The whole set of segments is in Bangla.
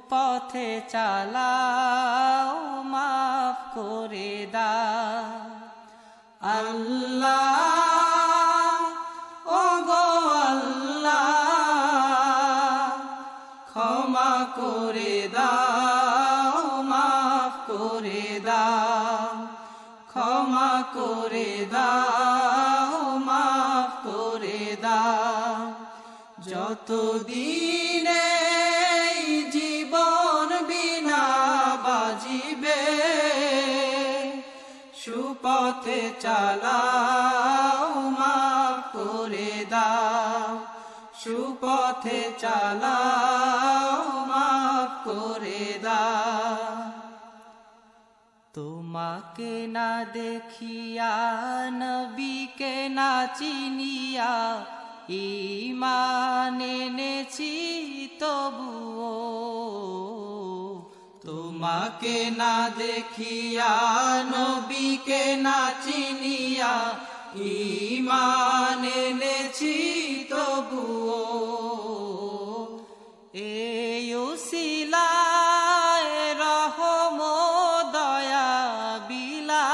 সুপথে চালাও, মাফ করে দা আল্লাহ ও গো আল্লাহ, ক্ষমা করে দাও, মাফ করে দাও। ক্ষমা করে দাও, মাফ করে দাও। যত বাজিবে সুপথে চালাও, মাফ করে দাও। সুপথে চালাও, মাফ করে দাও। তোমাকে না দেখিয়া, নবীকে না চিনিয়া ইমান এনেছি তবুও তোমাকে না দেখিয়া, নবীকে না চিনিয়া ইমান এনেছি তবুও। রহম দয়া বিলা।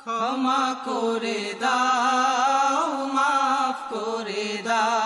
ক্ষমা করে দাও, মাফ করে দাও।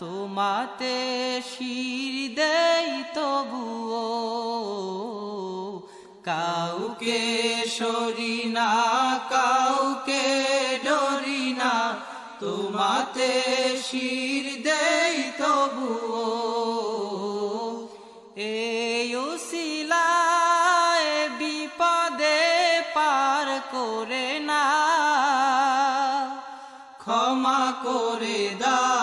তোমাতে শির দেই তবুও। কাউকে সরি না, কাউকে ডরি না, তোমাতে শির দেই তবুও। এই উসিলায় বিপদে পার করে না, ক্ষমা করে দাও।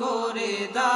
করে দা